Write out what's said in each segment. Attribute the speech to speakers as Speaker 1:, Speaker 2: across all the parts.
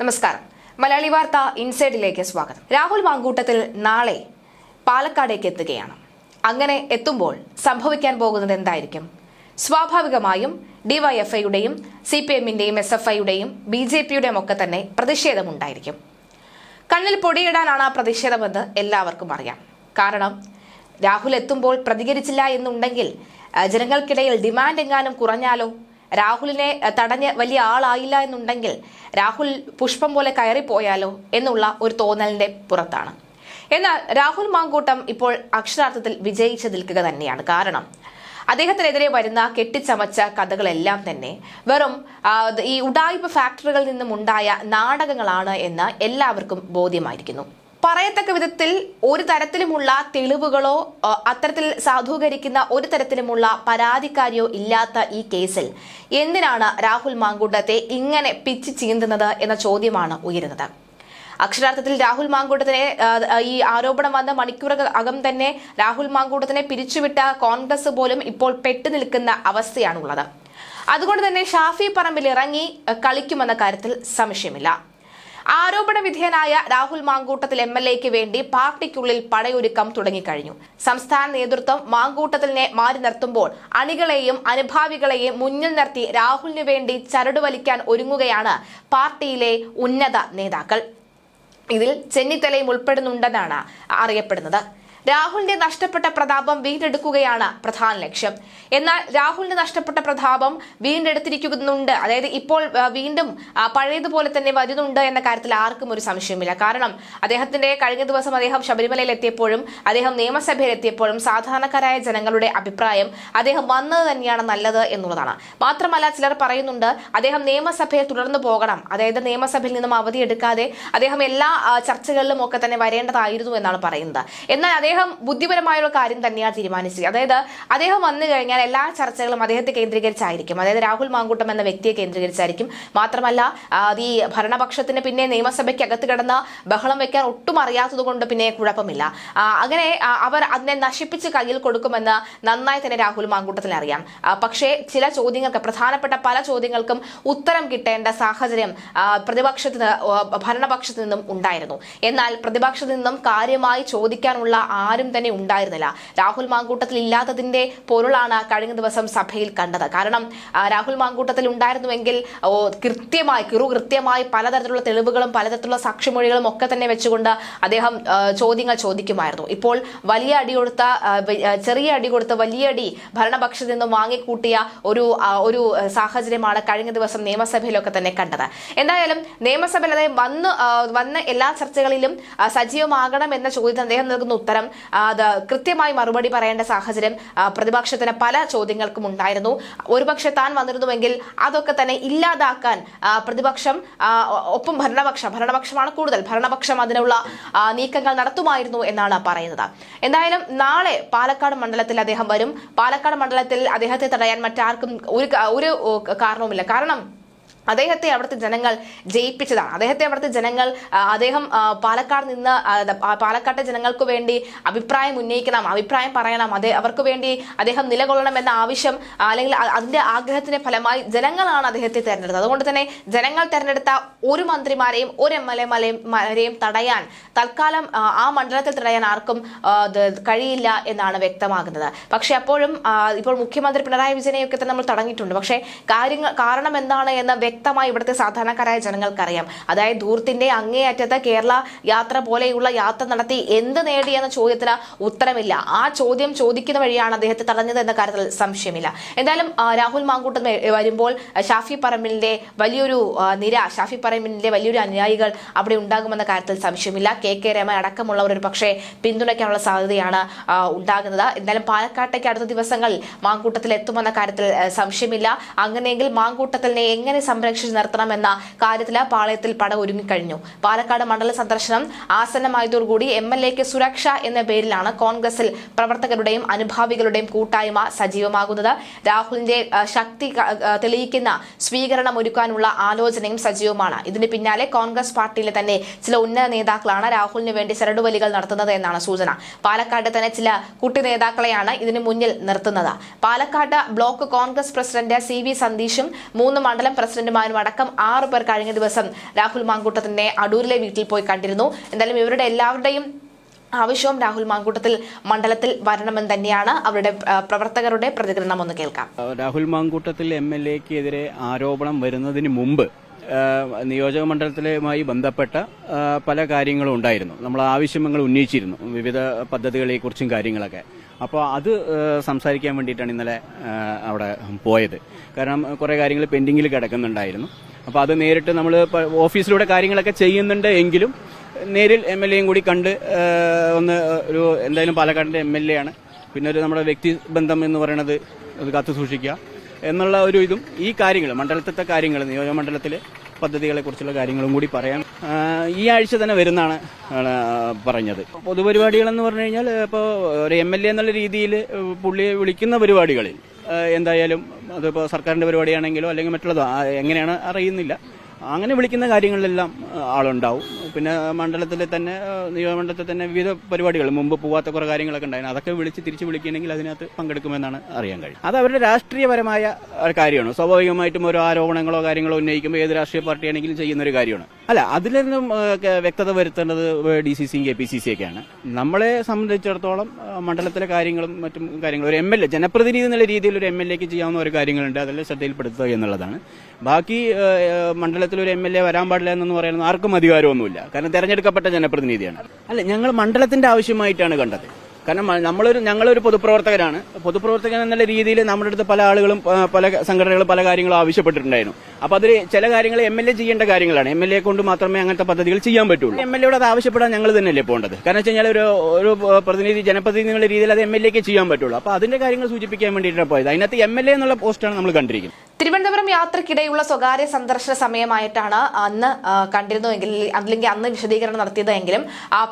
Speaker 1: നമസ്കാരം. മലയാളി വാർത്ത ഇൻസൈഡിലേക്ക് സ്വാഗതം. രാഹുൽ മാങ്കൂട്ടത്തിൽ നാളെ പാലക്കാടേക്ക് എത്തുകയാണ്. അങ്ങനെ എത്തുമ്പോൾ സംഭവിക്കാൻ പോകുന്നത് എന്തായിരിക്കും? സ്വാഭാവികമായും ഡിവൈഎഫ്ഐയുടെയും സി പി എമ്മിന്റെയും എസ് എഫ് ഐയുടെയും ബി ജെ പിയുടെയും ഒക്കെ തന്നെ പ്രതിഷേധമുണ്ടായിരിക്കും കണ്ണിൽ പൊടിയിടാനാണ് ആ പ്രതിഷേധമെന്ന് എല്ലാവർക്കും അറിയാം. കാരണം രാഹുൽ എത്തുമ്പോൾ പ്രതികരിച്ചില്ല എന്നുണ്ടെങ്കിൽ ജനങ്ങൾക്കിടയിൽ ഡിമാൻഡ് എങ്ങാനും കുറഞ്ഞാലോ? രാഹുലിനെ തടഞ്ഞ് വലിയ ആളായില്ല എന്നുണ്ടെങ്കിൽ രാഹുൽ പുഷ്പം പോലെ കയറിപ്പോയാലോ എന്നുള്ള ഒരു തോന്നലിന്റെ പുറത്താണ്. എന്നാൽ രാഹുൽ മാങ്കൂട്ടം ഇപ്പോൾ അക്ഷരാർത്ഥത്തിൽ വിജയിച്ചു നിൽക്കുക തന്നെയാണ് കാരണം അദ്ദേഹത്തിനെതിരെ വരുന്ന കെട്ടിച്ചമച്ച കഥകളെല്ലാം തന്നെ വെറും ഈ ഉടായ്പ ഫാക്ടറികളിൽ നിന്നും ഉണ്ടായ നാടകങ്ങളാണ് എന്ന് എല്ലാവർക്കും ബോധ്യമായിരിക്കുന്നു. പറയത്തക്ക വിധത്തിൽ ഒരു തരത്തിലുമുള്ള തെളിവുകളോ അത്തരത്തിൽ സാധൂകരിക്കുന്ന ഒരു തരത്തിലുമുള്ള പരാതിക്കാരിയോ ഇല്ലാത്ത ഈ കേസിൽ എന്തിനാണ് രാഹുൽ മാങ്കൂട്ടത്തെ ഇങ്ങനെ പിച്ച് ചീന്തുന്നത് എന്ന ചോദ്യമാണ് ഉയരുന്നത്. അക്ഷരാർത്ഥത്തിൽ രാഹുൽ മാങ്കൂട്ടത്തിനെ ഈ ആരോപണം വന്ന മണിക്കൂറുകൾ അകം തന്നെ രാഹുൽ മാങ്കൂട്ടത്തിനെ പിരിച്ചുവിട്ട കോൺഗ്രസ് പോലും ഇപ്പോൾ പെട്ടു നിൽക്കുന്ന അവസ്ഥയാണുള്ളത്. അതുകൊണ്ട് തന്നെ ഷാഫി പറമ്പിൽ ഇറങ്ങി കളിക്കുമെന്ന കാര്യത്തിൽ സംശയമില്ല. ആരോപണ വിധേയനായ രാഹുൽ മാങ്കൂട്ടത്തിൽ എം എൽ എക്ക് വേണ്ടി പാർട്ടിക്കുള്ളിൽ പടയൊരുക്കം തുടങ്ങിക്കഴിഞ്ഞു. സംസ്ഥാന നേതൃത്വം മാങ്കൂട്ടത്തിനെ മാറി നിർത്തുമ്പോൾ അണികളെയും അനുഭാവികളെയും മുന്നിൽ നിർത്തി രാഹുലിനു വേണ്ടി ചരടുവലിക്കാൻ ഒരുങ്ങുകയാണ് പാർട്ടിയിലെ ഉന്നത നേതാക്കൾ. ഇതിൽ ചെന്നിത്തലയും ഉൾപ്പെടുന്നുണ്ടെന്നാണ് അറിയപ്പെടുന്നത്. രാഹുലിന്റെ നഷ്ടപ്പെട്ട പ്രതാപം വീണ്ടെടുക്കുകയാണ് പ്രധാന ലക്ഷ്യം. എന്നാൽ രാഹുലിന്റെ നഷ്ടപ്പെട്ട പ്രതാപം വീണ്ടെടുത്തിരിക്കുന്നുണ്ട്. അതായത് ഇപ്പോൾ വീണ്ടും പഴയതുപോലെ തന്നെ വരുന്നുണ്ട് എന്ന കാര്യത്തിൽ ആർക്കും ഒരു സംശയമില്ല കാരണം അദ്ദേഹത്തിന്റെ കഴിഞ്ഞ ദിവസം അദ്ദേഹം ശബരിമലയിൽ എത്തിയപ്പോഴും അദ്ദേഹം നിയമസഭയിൽ എത്തിയപ്പോഴും സാധാരണക്കാരായ ജനങ്ങളുടെ അഭിപ്രായം അദ്ദേഹം വന്നത് തന്നെയാണ് നല്ലത് എന്നുള്ളതാണ്. മാത്രമല്ല ചിലർ പറയുന്നുണ്ട് അദ്ദേഹം നിയമസഭയിൽ തുടർന്നു പോകണം. അതായത് നിയമസഭയിൽ നിന്നും അവധിയെടുക്കാതെ അദ്ദേഹം എല്ലാ ചർച്ചകളിലും ഒക്കെ തന്നെ വരേണ്ടതായിരുന്നു എന്നാണ് പറയുന്നത്. എന്നാൽ അദ്ദേഹം ബുദ്ധിപരമായുള്ള കാര്യം തന്നെയാണ് തീരുമാനിച്ചത്. അതായത് അദ്ദേഹം വന്നു കഴിഞ്ഞാൽ എല്ലാ ചർച്ചകളും അദ്ദേഹത്തെ കേന്ദ്രീകരിച്ചായിരിക്കും. അതായത് രാഹുൽ മാങ്കൂട്ടം എന്ന വ്യക്തിയെ കേന്ദ്രീകരിച്ചായിരിക്കും. മാത്രമല്ല ആ, ഈ ഭരണപക്ഷത്തിന് പിന്നെ നിയമസഭയ്ക്ക് അകത്ത് കിടന്ന ബഹളം വെക്കാൻ ഒട്ടും അറിയാത്തത് കൊണ്ട് പിന്നെ കുഴപ്പമില്ല. അങ്ങനെ അവർ അതിനെ നശിപ്പിച്ച് കയ്യിൽ കൊടുക്കുമെന്ന് നന്നായി തന്നെ രാഹുൽ മാങ്കൂട്ടത്തിന് അറിയാം. പക്ഷേ ചില ചോദ്യങ്ങൾക്ക് പ്രധാനപ്പെട്ട പല ചോദ്യങ്ങൾക്കും ഉത്തരം കിട്ടേണ്ട സാഹചര്യം ആ, പ്രതിപക്ഷത്തിന് ഭരണപക്ഷത്തു നിന്നും ഉണ്ടായിരുന്നു. എന്നാൽ പ്രതിപക്ഷത്തു നിന്നും കാര്യമായി ചോദിക്കാനുള്ള ആരും തന്നെ ഉണ്ടായിരുന്നില്ല. രാഹുൽ മാങ്കൂട്ടത്തിൽ ഇല്ലാത്തതിന്റെ പൊരുളാണ് കഴിഞ്ഞ ദിവസം സഭയിൽ കണ്ടത്. കാരണം രാഹുൽ മാങ്കൂട്ടത്തിൽ ഉണ്ടായിരുന്നുവെങ്കിൽ കൃത്യമായി കിറു കൃത്യമായി പലതരത്തിലുള്ള തെളിവുകളും പലതരത്തിലുള്ള സാക്ഷിമൊഴികളും ഒക്കെ തന്നെ വെച്ചുകൊണ്ട് അദ്ദേഹം ചോദ്യങ്ങൾ ചോദിക്കുമായിരുന്നു. ഇപ്പോൾ വലിയ അടി കൊടുത്ത ചെറിയ അടി കൊടുത്ത വലിയ അടി ഭരണപക്ഷത്തിൽ നിന്നും വാങ്ങിക്കൂട്ടിയ ഒരു ഒരു സാഹചര്യമാണ് കഴിഞ്ഞ ദിവസം നിയമസഭയിലൊക്കെ തന്നെ കണ്ടത്. എന്തായാലും നിയമസഭയിൽ അദ്ദേഹം വന്ന് വന്ന എല്ലാ ചർച്ചകളിലും സജീവമാകണം എന്ന ചോദ്യത്തിന് അദ്ദേഹം നൽകുന്ന ഉത്തരം അത് കൃത്യമായി മറുപടി പറയേണ്ട സാഹചര്യം പ്രതിപക്ഷത്തിന് പല ചോദ്യങ്ങൾക്കും ഉണ്ടായിരുന്നു. ഒരുപക്ഷെ താൻ വന്നിരുന്നുവെങ്കിൽ അതൊക്കെ തന്നെ ഇല്ലാതാക്കാൻ പ്രതിപക്ഷം ഒപ്പം ഭരണപക്ഷം ഭരണപക്ഷമാണ് കൂടുതൽ ഭരണപക്ഷം അതിനുള്ള നീക്കങ്ങൾ നടത്തുമായിരുന്നു എന്നാണ് പറയുന്നത്. എന്തായാലും നാളെ പാലക്കാട് മണ്ഡലത്തിൽ അദ്ദേഹം വരും. പാലക്കാട് മണ്ഡലത്തിൽ അദ്ദേഹത്തെ തടയാൻ മറ്റാർക്കും ഒരു ഒരു കാരണവുമില്ല. കാരണം അദ്ദേഹത്തെ അവിടുത്തെ ജനങ്ങൾ ജയിപ്പിച്ചതാണ്. അദ്ദേഹത്തെ അവിടുത്തെ ജനങ്ങൾ അദ്ദേഹം പാലക്കാട് നിന്ന് പാലക്കാട്ടെ ജനങ്ങൾക്ക് വേണ്ടി അഭിപ്രായം ഉന്നയിക്കണം അഭിപ്രായം പറയണം അതേ അവർക്ക് വേണ്ടി അദ്ദേഹം നിലകൊള്ളണം എന്ന ആവശ്യം അല്ലെങ്കിൽ അതിന്റെ ആഗ്രഹത്തിന്റെ ഫലമായി ജനങ്ങളാണ് അദ്ദേഹത്തെ തെരഞ്ഞെടുത്തത്. അതുകൊണ്ട് തന്നെ ജനങ്ങൾ തെരഞ്ഞെടുത്ത ഒരു മന്ത്രിമാരെയും ഒരു എം എൽ എമാരെയും തടയാൻ തൽക്കാലം ആ, മണ്ഡലത്തിൽ തടയാൻ ആർക്കും കഴിയില്ല എന്നാണ് വ്യക്തമാകുന്നത്. പക്ഷെ അപ്പോഴും ഇപ്പോൾ മുഖ്യമന്ത്രി പിണറായി വിജയനെയൊക്കെ തന്നെ നമ്മൾ തടഞ്ഞിട്ടുണ്ട്. പക്ഷേ കാര്യങ്ങൾ കാരണം എന്താണ് എന്ന് വ്യക്തമായി ഇവിടുത്തെ സാധാരണക്കാരായ ജനങ്ങൾക്കറിയാം. അതായത് ധൂർത്തിന്റെ അങ്ങേയറ്റത്ത് കേരള യാത്ര പോലെയുള്ള യാത്ര നടത്തി എന്ത് നേടിയെന്ന ചോദ്യത്തിന് ഉത്തരമില്ല. ആ ചോദ്യം ചോദിക്കുന്ന വഴിയാണ് അദ്ദേഹത്തെ തടഞ്ഞത് എന്ന കാര്യത്തിൽ സംശയമില്ല. എന്തായാലും രാഹുൽ മാങ്കൂട്ടം വരുമ്പോൾ ഷാഫി പറമ്പിലിന്റെ വലിയൊരു നിര ഷാഫി പറമ്പിലിന്റെ വലിയൊരു അനുയായികൾ അവിടെ ഉണ്ടാകുമെന്ന കാര്യത്തിൽ സംശയമില്ല. കെ കെ രമ അടക്കമുള്ളവർ ഒരു പക്ഷേ പിന്തുണയ്ക്കാനുള്ള സാധ്യതയാണ് ഉണ്ടാകുന്നത്. എന്തായാലും പാലക്കാട്ടേക്ക് അടുത്ത ദിവസങ്ങളിൽ മാങ്കൂട്ടത്തിൽ എത്തുമെന്ന കാര്യത്തിൽ സംശയമില്ല. അങ്ങനെയെങ്കിൽ മാങ്കൂട്ടത്തിനെ എങ്ങനെ സംരക്ഷിച്ച് നിർത്തണമെന്ന കാര്യത്തിൽ പാളയത്തിൽ പട ഒരുങ്ങിക്കഴിഞ്ഞു. പാലക്കാട് മണ്ഡല സന്ദർശനം ആസന്നമായതോടുകൂടി എം എൽ എക്ക് സുരക്ഷ എന്ന പേരിലാണ് കോൺഗ്രസിൽ പ്രവർത്തകരുടെയും അനുഭാവികളുടെയും കൂട്ടായ്മ സജീവമാകുന്നത്. രാഹുലിന്റെ ശക്തി തെളിയിക്കുന്ന സ്വീകരണം ഒരുക്കാനുള്ള ആലോചനയും സജീവമാണ്. ഇതിന് പിന്നാലെ കോൺഗ്രസ് പാർട്ടിയിലെ തന്നെ ചില ഉന്നത നേതാക്കളാണ് രാഹുലിന് വേണ്ടി ചരടുവലികൾ നടത്തുന്നത് എന്നാണ് സൂചന. പാലക്കാട് തന്നെ ചില കുട്ടി നേതാക്കളെയാണ് ഇതിനു മുന്നിൽ നിർത്തുന്നത്. Palakkad block Congress president C V സന്ദീഷും മൂന്ന് മണ്ഡലം പ്രസിഡന്റുമാർ സഹോദരന്മാരും അടക്കം ആറ് പേർ കഴിഞ്ഞ ദിവസം രാഹുൽ മാങ്കൂട്ടത്തിന്റെ അടൂരിലെ വീട്ടിൽ പോയി കണ്ടിരുന്നു. എന്തായാലും ഇവരുടെ എല്ലാവരുടെയും ആവശ്യവും രാഹുൽ മാങ്കൂട്ടത്തിൽ മണ്ഡലത്തിൽ വരണമെന്ന് തന്നെയാണ് അവരുടെ പ്രവർത്തകരുടെ പ്രതികരണം. ഒന്ന് കേൾക്കാം.
Speaker 2: രാഹുൽ മാങ്കൂട്ടത്തിൽ എം എൽ എക്കെതിരെ ആരോപണം വരുന്നതിന് മുമ്പ് നിയോജക മണ്ഡലത്തിലുമായി ബന്ധപ്പെട്ട പല കാര്യങ്ങളും ഉണ്ടായിരുന്നു. നമ്മൾ ആവശ്യങ്ങൾ ഉന്നയിച്ചിരുന്നു. വിവിധ പദ്ധതികളെക്കുറിച്ചും കാര്യങ്ങളൊക്കെ. അപ്പോൾ അത് സംസാരിക്കാൻ വേണ്ടിയിട്ടാണ് ഇന്നലെ അവിടെ പോയത്. കാരണം കുറേ കാര്യങ്ങൾ പെൻഡിങ്ങിൽ കിടക്കുന്നുണ്ടായിരുന്നു. അപ്പോൾ അത് നേരിട്ട് നമ്മൾ ഓഫീസിലൂടെ കാര്യങ്ങളൊക്കെ ചെയ്യുന്നുണ്ട് എങ്കിലും നേരിൽ എം എൽ എയും കൂടി കണ്ട് ഒന്ന് ഒരു എന്തായാലും പാലക്കാടിന്റെ എം എൽ എ ആണ് പിന്നെ ഒരു നമ്മുടെ വ്യക്തി ബന്ധം എന്ന് പറയുന്നത് അത് കാത്തു സൂക്ഷിക്കുക എന്നുള്ള ഒരു ഇതും ഈ കാര്യങ്ങൾ മണ്ഡലത്തിലത്തെ കാര്യങ്ങൾ നിയോജക മണ്ഡലത്തിലെ പദ്ധതികളെ കുറിച്ചുള്ള കാര്യങ്ങളും കൂടി പറയാം. ഈ ആഴ്ച തന്നെ വരുന്നാണ് പറഞ്ഞത്. പൊതുപരിപാടികൾ എന്ന് പറഞ്ഞു കഴിഞ്ഞാൽ ഇപ്പോൾ ഒരു എം എൽ എ എന്നുള്ള രീതിയിൽ പുള്ളിയെ വിളിക്കുന്ന പരിപാടികളിൽ എന്തായാലും അതിപ്പോൾ സർക്കാരിന്റെ പരിപാടിയാണെങ്കിലോ അല്ലെങ്കിൽ മറ്റുള്ളതോ എങ്ങനെയാണ് അറിയുന്നില്ല. അങ്ങനെ വിളിക്കുന്ന കാര്യങ്ങളിലെല്ലാം ആളുണ്ടാവും. പിന്നെ മണ്ഡലത്തിൽ തന്നെ നിയമമണ്ഡലത്തിൽ തന്നെ വിവിധ പരിപാടികൾ മുമ്പ് പോവാത്ത കുറെ കാര്യങ്ങളൊക്കെ ഉണ്ടായിരുന്നു. അതൊക്കെ വിളിച്ച് തിരിച്ച് വിളിക്കുകയാണെങ്കിൽ അതിനകത്ത് പങ്കെടുക്കുമെന്നാണ് അറിയാൻ കഴിയും അത് അവരുടെ രാഷ്ട്രീയപരമായ കാര്യമാണ്. സ്വാഭാവികമായിട്ടും ഓരോ ആരോപണങ്ങളോ കാര്യങ്ങളോ ഉന്നയിക്കുമ്പോൾ ഏത് രാഷ്ട്രീയ പാർട്ടിയാണെങ്കിലും ചെയ്യുന്ന ഒരു കാര്യമാണ്. അല്ല അതിലൊന്നും വ്യക്തത വരുത്തേണ്ടത് ഡി സി സിയും കെ പി സി സി ഒക്കെയാണ് നമ്മളെ സംബന്ധിച്ചിടത്തോളം മണ്ഡലത്തിലെ കാര്യങ്ങളും മറ്റും കാര്യങ്ങളും ഒരു എം എൽ എ ജനപ്രതിനിധി എന്നുള്ള രീതിയിൽ ഒരു എം എൽ എക്ക് ചെയ്യാവുന്ന ഒരു കാര്യങ്ങളുണ്ട് അതെല്ലാം ശ്രദ്ധയിൽപ്പെടുത്തുക എന്നുള്ളതാണ്. ബാക്കി മണ്ഡലത്തിൽ ഒരു എം എൽ എ വരാൻ പാടില്ല എന്ന് പറയുന്നത് ആർക്കും അധികാരമൊന്നുമില്ല. കാരണം തെരഞ്ഞെടുക്കപ്പെട്ട ജനപ്രതിനിധിയാണ്. അല്ല ഞങ്ങൾ മണ്ഡലത്തിന്റെ ആവശ്യമായിട്ടാണ് കണ്ടത്. കാരണം നമ്മളൊരു ഞങ്ങളൊരു പൊതുപ്രവർത്തകരാണ്. പൊതുപ്രവർത്തകൻ എന്നുള്ള രീതിയിൽ നമ്മുടെ അടുത്ത് പല ആളുകളും പല സംഘടനകളും പല കാര്യങ്ങളും ആവശ്യപ്പെട്ടിട്ടുണ്ടായിരുന്നു. അപ്പൊ അതിൽ ചില കാര്യങ്ങൾ എം എൽ എ ചെയ്യേണ്ട കാര്യങ്ങളാണ്. എം എൽ എ കൊണ്ട് മാത്രമേ അങ്ങനത്തെ പദ്ധതികൾ ചെയ്യാൻ പറ്റുള്ളൂ. എം എൽ എയോട് അത് ആവശ്യപ്പെടാൻ ഞങ്ങൾ തന്നെയല്ലേ പോകേണ്ടത്. കാരണം വെച്ച് കഴിഞ്ഞാൽ ഒരു ഒരു പ്രതിനിധി ജനപ്രതിനിധി എന്നുള്ള രീതിയിൽ അത് എം എൽ എക്ക് ചെയ്യാൻ പറ്റുള്ളൂ. അപ്പൊ അതിന്റെ കാര്യങ്ങൾ സൂചിപ്പിക്കാൻ വേണ്ടിയിട്ടാണ് പോയത്. അതിനകത്ത് എം എൽ എ എന്നുള്ള പോസ്റ്റാണ് നമ്മൾ കണ്ടിരിക്കുന്നത്.
Speaker 1: തിരുവനന്തപുരം യാത്രക്കിടെയുള്ള സ്വകാര്യ സന്ദർശന സമയമായിട്ടാണ് അന്ന് കണ്ടിരുന്നുവെങ്കിൽ അല്ലെങ്കിൽ അന്ന് വിശദീകരണം നടത്തിയതെങ്കിലും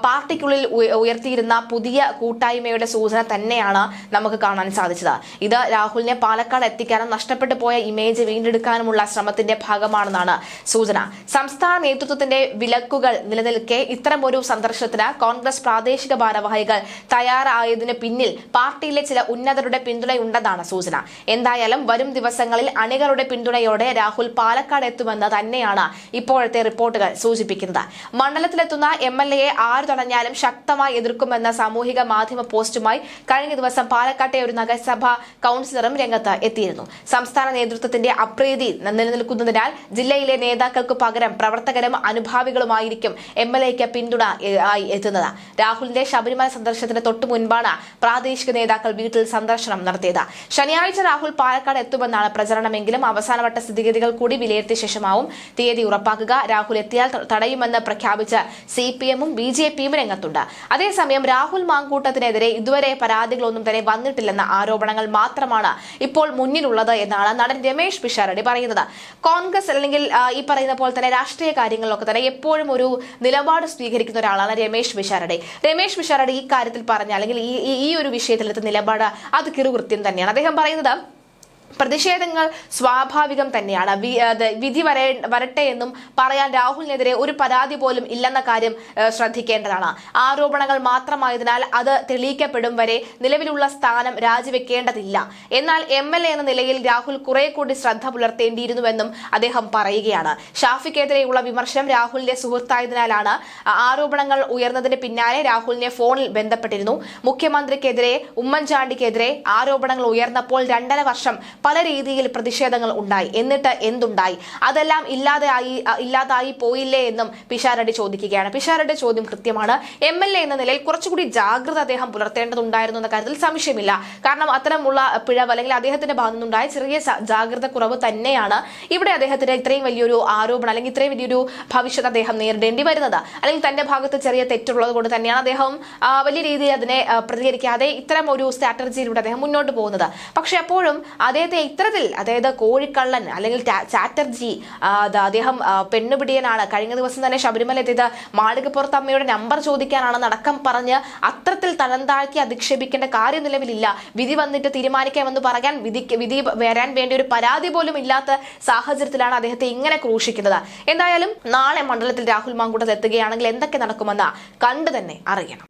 Speaker 1: പാർട്ടിക്കുള്ളിൽ ഉയർത്തിയിരുന്ന പുതിയ കൂട്ടായ്മയുടെ സൂചന തന്നെയാണ് നമുക്ക് കാണാൻ സാധിച്ചത്. ഇത് രാഹുലിനെ പാലക്കാട് എത്തിക്കാനും നഷ്ടപ്പെട്ടു പോയ ഇമേജ് വീണ്ടെടുക്കാനുമുള്ള ശ്രമത്തിന്റെ ഭാഗമാണെന്നാണ് സൂചന. സംസ്ഥാന നേതൃത്വത്തിന്റെ വിലക്കുകൾ നിലനിൽക്കെ ഇത്തരമൊരു സന്ദർശനത്തിന് കോൺഗ്രസ് പ്രാദേശിക ഭാരവാഹികൾ തയ്യാറായതിന് പിന്നിൽ പാർട്ടിയിലെ ചില ഉന്നതരുടെ പിന്തുണയുണ്ടെന്നാണ് സൂചന. എന്തായാലും വരും ദിവസങ്ങളിൽ അണികളുടെ പിന്തുണയോടെ രാഹുൽ പാലക്കാട് എത്തുമെന്ന് തന്നെയാണ് ഇപ്പോഴത്തെ റിപ്പോർട്ടുകൾ സൂചിപ്പിക്കുന്നത്. മണ്ഡലത്തിലെത്തുന്ന എം എൽ എയെ ആര് തടഞ്ഞാലും ശക്തമായി എതിർക്കുമെന്ന് സാമൂഹിക മാധ്യമ പോസ്റ്റുമായി കഴിഞ്ഞ ദിവസം പാലക്കാട്ടെ ഒരു നഗരസഭ കൌൺസിലറും രംഗത്ത് എത്തിയിരുന്നു. സംസ്ഥാന നേതൃത്വത്തിന്റെ അപ്രീതി നിലനിൽക്കുന്നതിനാൽ ജില്ലയിലെ നേതാക്കൾക്ക് പകരം പ്രവർത്തകരും അനുഭാവികളുമായിരിക്കും എം എൽ എക്ക് പിന്തുണ ആയി എത്തുന്നത്. രാഹുലിന്റെ ശബരിമല സന്ദർശനത്തിന് തൊട്ടു മുൻപാണ് പ്രാദേശിക നേതാക്കൾ വീട്ടിൽ സന്ദർശനം നടത്തിയത്. ശനിയാഴ്ച രാഹുൽ പാലക്കാട് എത്തുമെന്നാണ് പ്രചരണമെങ്കിലും അവസാനവട്ട സ്ഥിതിഗതികൾ കൂടി വിലയിരുത്തിയ ശേഷമാവും. തീയതി ഉറപ്പാക്കുക രാഹുൽ എത്തിയാൽ തടയുമെന്ന് പ്രഖ്യാപിച്ച് സി പി എമ്മും ബി ജെ പിയും രംഗത്തുണ്ട്. അതേസമയം രാഹുൽ മാങ്കൂട്ടത്തിനെതിരെ ഇതുവരെ പരാതികളൊന്നും തന്നെ വന്നിട്ടില്ലെന്ന ആരോപണങ്ങൾ മാത്രമാണ് ഇപ്പോൾ മുന്നിലുള്ളത് എന്നാണ് നടൻ രമേശ് പിഷാരടി പറയുന്നത്. കോൺഗ്രസ് അല്ലെങ്കിൽ ഈ പറയുന്ന പോലെ തന്നെ രാഷ്ട്രീയ കാര്യങ്ങളിലൊക്കെ തന്നെ എപ്പോഴും ഒരു നിലപാട് സ്വീകരിക്കുന്ന ഒരാളാണ് രമേശ് പിഷാരടി. രമേശ് പിഷാരടി ഈ കാര്യത്തിൽ പറഞ്ഞ അല്ലെങ്കിൽ ഈ ഈ- ഒരു വിഷയത്തിലെടുത്ത നിലപാട് അത് കിറുകൃത്യം തന്നെയാണ്. അദ്ദേഹം പറയുന്നത് പ്രതിഷേധങ്ങൾ സ്വാഭാവികം തന്നെയാണ്. വിധി വരേ വരട്ടെ എന്നും പറയാൻ രാഹുലിനെതിരെ ഒരു പരാതി പോലും ഇല്ലെന്ന കാര്യം ശ്രദ്ധിക്കേണ്ടതാണ്. ആരോപണങ്ങൾ മാത്രമായതിനാൽ അത് തെളിയിക്കപ്പെടും വരെ നിലവിലുള്ള സ്ഥാനം രാജിവെക്കേണ്ടതില്ല. എന്നാൽ എം എന്ന നിലയിൽ രാഹുൽ കുറെ കൂടി ശ്രദ്ധ പുലർത്തേണ്ടിയിരുന്നുവെന്നും അദ്ദേഹം പറയുകയാണ്. ഷാഫിക്കെതിരെയുള്ള വിമർശനം രാഹുലിന്റെ സുഹൃത്തായതിനാലാണ്. ആരോപണങ്ങൾ ഉയർന്നതിന് പിന്നാലെ രാഹുലിനെ ഫോണിൽ ബന്ധപ്പെട്ടിരുന്നു. മുഖ്യമന്ത്രിക്കെതിരെ ഉമ്മൻചാണ്ടിക്കെതിരെ ആരോപണങ്ങൾ ഉയർന്നപ്പോൾ രണ്ടര വർഷം പല രീതിയിൽ പ്രതിഷേധങ്ങൾ ഉണ്ടായി. എന്നിട്ട് എന്തുണ്ടായി? അതെല്ലാം ഇല്ലാതെയായി അ, ഇല്ലാതായി പോയില്ലേ എന്നും പിഷാരടി ചോദിക്കുകയാണ്. പിഷാരടി ചോദ്യം കൃത്യമാണ്. എം എൽ എ എന്ന നിലയിൽ കുറച്ചുകൂടി ജാഗ്രത അദ്ദേഹം പുലർത്തേണ്ടതുണ്ടായിരുന്നു എന്ന കാര്യത്തിൽ സംശയമില്ല. കാരണം അത്തരമുള്ള പിഴവ് അല്ലെങ്കിൽ അദ്ദേഹത്തിന്റെ ഭാഗത്തു നിന്നുണ്ടായ ചെറിയ ജാഗ്രത കുറവ് തന്നെയാണ് ഇവിടെ അദ്ദേഹത്തിന് ഇത്രയും വലിയൊരു ആരോപണം അല്ലെങ്കിൽ ഇത്രയും വലിയൊരു ഭവിഷ്യത്ത് അദ്ദേഹം നേരിടേണ്ടി വരുന്നത്. അല്ലെങ്കിൽ തന്റെ ഭാഗത്ത് ചെറിയ തെറ്റുള്ളത് കൊണ്ട് തന്നെയാണ് അദ്ദേഹം വലിയ രീതിയിൽ അതിനെ പ്രതികരിക്കാതെ ഇത്തരം ഒരു സ്ട്രാറ്റജിയിലൂടെ അദ്ദേഹം മുന്നോട്ട് പോകുന്നത്. പക്ഷെ അപ്പോഴും അദ്ദേഹത്തെ ഇത്തരത്തിൽ അതായത് കോഴിക്കള്ളൻ അല്ലെങ്കിൽ ചാറ്റർജി അദ്ദേഹം പെണ്ണുപിടിയനാണ്. കഴിഞ്ഞ ദിവസം തന്നെ ശബരിമല എത്തിയത്. മാളികപ്പുറത്ത് അമ്മയുടെ നമ്പർ ചോദിക്കാനാണെന്ന് അടക്കം പറഞ്ഞ് അത്രത്തിൽ തരം താഴ്ത്തി അധിക്ഷേപിക്കേണ്ട കാര്യം നിലവിലില്ല. വിധി വന്നിട്ട് തീരുമാനിക്കാമെന്ന് പറയാൻ വിധി വിധി വരാൻ വേണ്ടി ഒരു പരാതി പോലും ഇല്ലാത്ത സാഹചര്യത്തിലാണ് അദ്ദേഹത്തെ ഇങ്ങനെ ക്രൂശിക്കുന്നത്. എന്തായാലും നാളെ മണ്ഡലത്തിൽ രാഹുൽ മാങ്കൂട്ടത്ത് എത്തുകയാണെങ്കിൽ എന്തൊക്കെ നടക്കുമെന്ന് കണ്ടു തന്നെ അറിയണം.